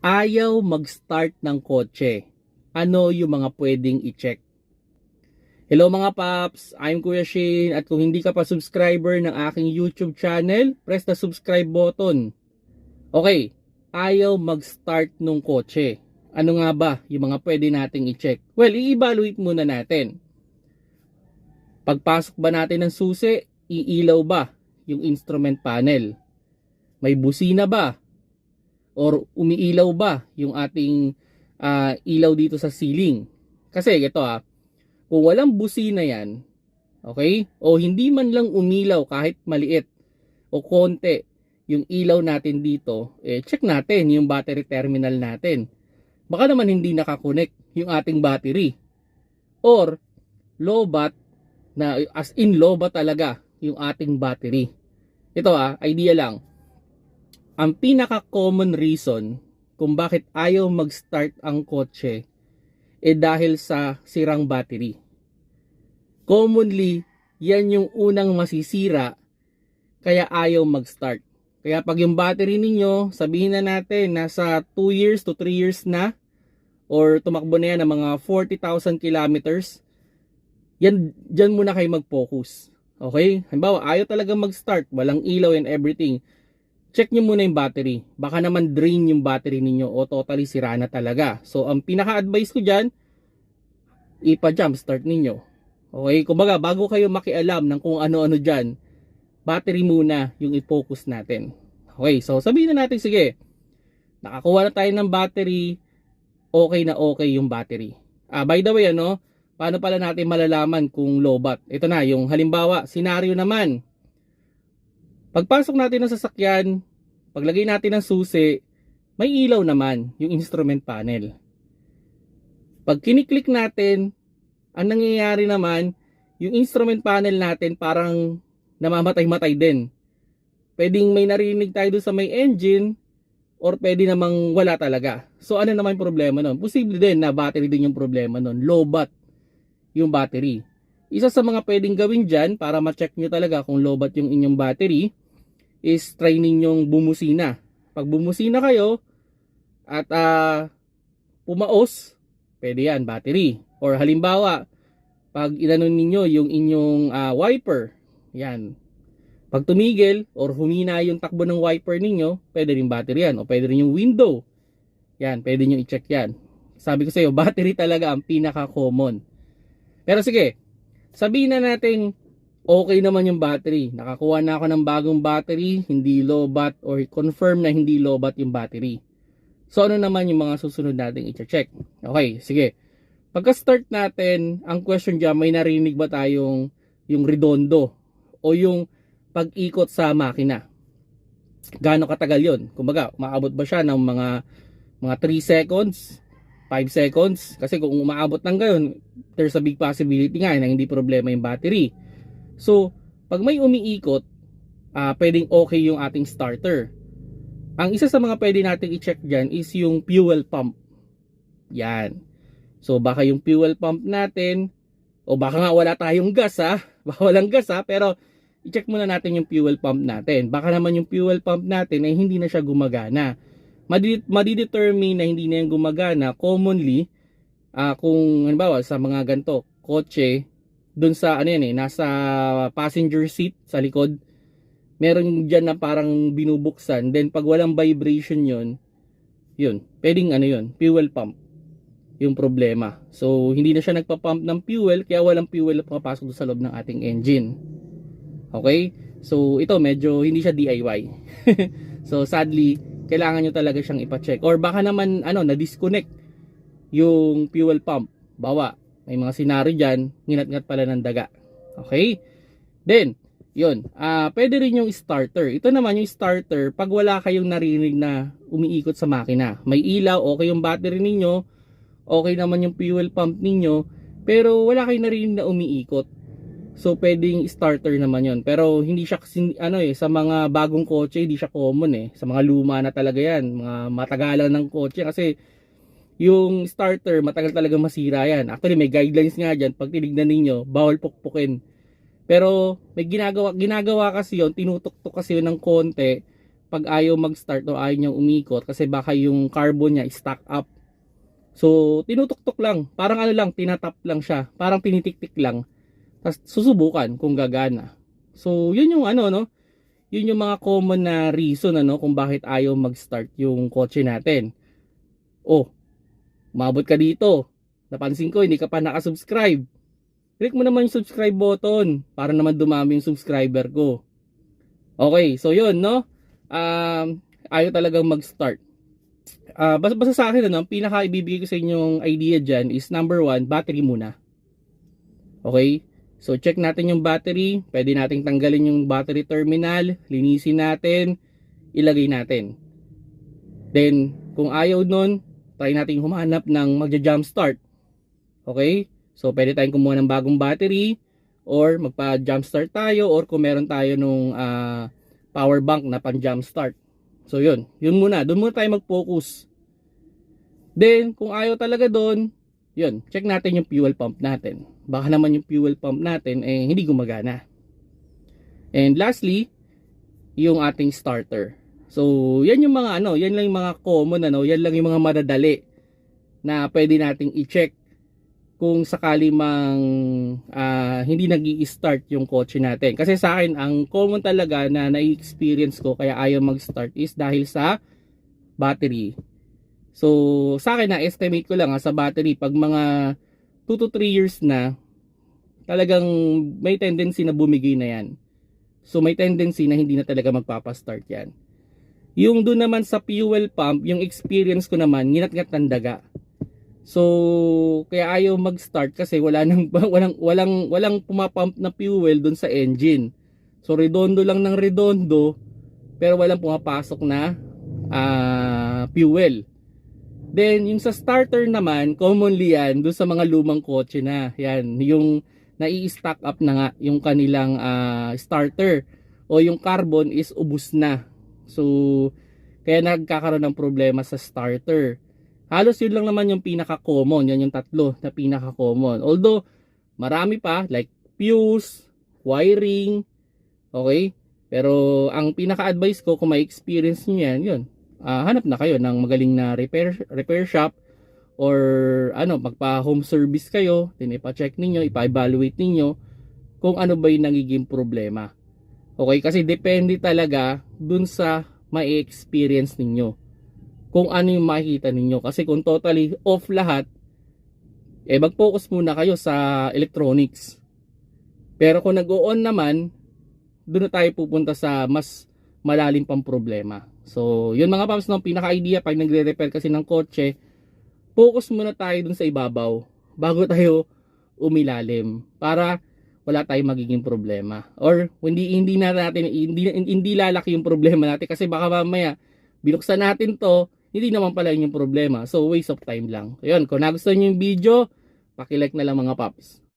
ayaw mag-start ng kotse. Ano yung mga pwedeng i-check? Hello mga paps, I'm Kuya Shane at kung hindi ka pa subscriber ng aking YouTube channel, press the subscribe button. Okay, ayaw mag-start ng kotse. Ano nga ba yung mga pwede nating i-check? Well, i-evaluate muna natin. Pagpasok ba natin ng susi, iilaw ba yung instrument panel? May busina ba? Or umiilaw ba yung ating ah, ilaw dito sa ceiling? Kasi ito ah, kung walang busina yan, okay? O hindi man lang umilaw kahit maliit o konti yung ilaw natin dito, eh check natin yung battery terminal natin. Baka naman hindi nakakonect yung ating battery. Or low bat na as in low bat talaga yung ating battery. Ito ah, idea lang. Ang pinaka-common reason kung bakit ayaw mag-start ang kotse eh dahil sa sirang battery. Commonly, yan yung unang masisira kaya ayaw mag-start. Kaya pag yung battery ninyo, sabihin na natin nasa 2 years to 3 years na or tumakbo na yan ng mga 40,000 kilometers, yan, dyan muna kayo mag-focus. Okay? Halimbawa, ayaw talaga mag-start, walang ilaw and everything. Check nyo muna yung battery. Baka naman drain yung battery ninyo o totally sira na talaga. So, ang pinaka-advice ko dyan, ipa-jump start ninyo. Okay? Kumbaga, bago kayo makialam ng kung ano-ano dyan, battery muna yung i-focus natin. Okay, so sabihin na natin, sige, nakakuha na tayo ng battery, okay na okay yung battery. Ah, by the way, ano, paano pala natin malalaman kung low bat? Ito na, yung halimbawa, senaryo naman. Pagpasok natin ng sasakyan, paglagay natin ng susi, may ilaw naman yung instrument panel. Pag kiniklik natin, ang nangyayari naman, yung instrument panel natin parang namamatay-matay din. Pwedeng may narinig tayo doon sa may engine or pwede namang wala talaga. So ano naman yung problema nun? Posible din na battery din yung problema nun. Low bat yung battery. Isa sa mga pwedeng gawin dyan para ma-check nyo talaga kung low bat yung inyong battery is try ninyong bumusina. Pag bumusina kayo at ah, pumaos, pwede yan, battery. Or halimbawa, pag inanon ninyo yung inyong ah, wiper, yan. Pag tumigil or humina yung takbo ng wiper ninyo, pwede rin battery yan. O pwede rin yung window. Yan, pwede nyo i-check yan. Sabi ko sa iyo, battery talaga ang pinaka-common. Pero sige, sabihin na natin okay naman yung battery. Nakakuha na ako ng bagong battery, hindi low bat or confirm na hindi low bat yung battery. So ano naman yung mga susunod nating i-check? Okay, sige. Pagka-start natin, ang question dyan, may narinig ba tayong yung redondo o yung pag-ikot sa makina? Gaano katagal yon? Kumbaga, maabot ba siya ng mga mga 3 seconds, 5 seconds? Kasi kung umaabot ng gayon, there's a big possibility nga na hindi problema yung battery. So, pag may umiikot, ah pwedeng okay yung ating starter. Ang isa sa mga pwede nating i-check dyan is yung fuel pump. Yan. So, baka yung fuel pump natin, o baka nga wala tayong gas ha, baka walang gas ha, pero i-check muna natin yung fuel pump natin. Baka naman yung fuel pump natin ay hindi na siya gumagana. Madi- Madidetermine na hindi na yan gumagana commonly ah kung halimbawa sa mga ganto kotse dun sa ano yan eh nasa passenger seat sa likod. Meron diyan na parang binubuksan. Then pag walang vibration yon yun pwedeng ano yun fuel pump yung problema. So hindi na siya nagpa-pump ng fuel kaya walang fuel na pumapasok doon sa loob ng ating engine. Okay? So ito medyo hindi siya DIY so sadly kailangan nyo talaga siyang ipa-check. Or baka naman ano na-disconnect yung fuel pump. Bawa may mga senaryo dyan nginat-ngat pala ng daga. Okay? Then yun. Ah pwede rin yung starter. Ito naman yung starter pag wala kayong narinig na umiikot sa makina may ilaw okay yung battery ninyo okay naman yung fuel pump ninyo pero wala kayong narinig na umiikot. So pwedeng starter naman 'yon. Pero hindi siya ano eh sa mga bagong kotse hindi siya common eh. Sa mga luma na talaga 'yan, mga matagalan ng kotse. Kasi yung starter matagal talaga masira 'yan. Actually may guidelines nga diyan pag tinignan ninyo, bawal pukpukin. Pero may ginagawa ginagawa kasi 'yon, tinutuktok kasi yun ng konti pag ayaw mag-start o ayaw niyang umikot kasi baka yung carbon niya stack up. So, tinutuktok lang. Parang ano lang, tinatap lang siya. Parang tinitiktik lang. Tapos susubukan kung gagana. So, yun yung ano, no? Yun yung mga common na reason, ano, kung bakit ayaw mag-start yung kotse natin. Oh, umabot ka dito. Napansin ko, hindi ka pa nakasubscribe. Click mo naman yung subscribe button para naman dumami yung subscriber ko. Okay, so yun, no? Um, ayaw talagang mag-start. Ah, basta, basta sa akin, ano, ang pinaka ibibigay ko sa inyong idea dyan is number one, battery muna. Okay? So, check natin yung battery. Pwede nating tanggalin yung battery terminal. Linisin natin. Ilagay natin. Then, kung ayaw nun, try natin humanap ng magja-jump start. Okay? So, pwede tayong kumuha ng bagong battery or magpa-jump start tayo or kung meron tayo nung ah, power bank na pang-jump start. So, yun. Yun muna. Doon muna tayo mag-focus. Then, kung ayaw talaga doon, yun, check natin yung fuel pump natin. Baka naman yung fuel pump natin eh hindi gumagana. And lastly, yung ating starter. So, yan yung mga ano, yan lang yung mga common ano, yan lang yung mga madadali na pwede nating i-check kung sakali mang ah, hindi nag start yung kotse natin. Kasi sa akin, ang common talaga na na-experience ko kaya ayaw mag-start is dahil sa battery. So, sa akin na estimate ko lang ha, sa battery pag mga 2 to 3 years na talagang may tendency na bumigay na yan. So, may tendency na hindi na talaga magpapastart yan. Yung doon naman sa fuel pump, yung experience ko naman, nginat-ngat ng daga. So, kaya ayaw mag-start kasi wala nang walang walang walang pumapump na fuel doon sa engine. So, redondo lang ng redondo pero walang pumapasok na ah, fuel. Then, yung sa starter naman, commonly yan, doon sa mga lumang kotse na. Yan, yung nai-stack up na nga yung kanilang ah, starter o yung carbon is ubus na. So, kaya nagkakaroon ng problema sa starter. Halos yun lang naman yung pinaka-common. Yan yung tatlo na pinaka-common. Although, marami pa like fuse, wiring, okay? Pero ang pinaka-advice ko kung may experience nyo yan, yun, ah, hanap na kayo ng magaling na repair, repair shop or ano, magpa home service kayo, then ipa-check ninyo, ipa-evaluate ninyo kung ano ba yung nagiging problema. Okay, kasi depende talaga dun sa may experience ninyo. Kung ano yung makikita ninyo. Kasi kung totally off lahat, eh mag-focus muna kayo sa electronics. Pero kung nag-on naman, doon na tayo pupunta sa mas malalim pang problema. So, yun mga paps, no, pinaka-idea pag nagre-repair kasi ng kotse, focus muna tayo dun sa ibabaw bago tayo umilalim para wala tayong magiging problema. Or hindi hindi na natin hindi hindi lalaki yung problema natin kasi baka mamaya binuksan natin to, hindi naman pala yun yung problema. So waste of time lang. Ayun, kung nagustuhan niyo yung video, paki-like na lang mga paps.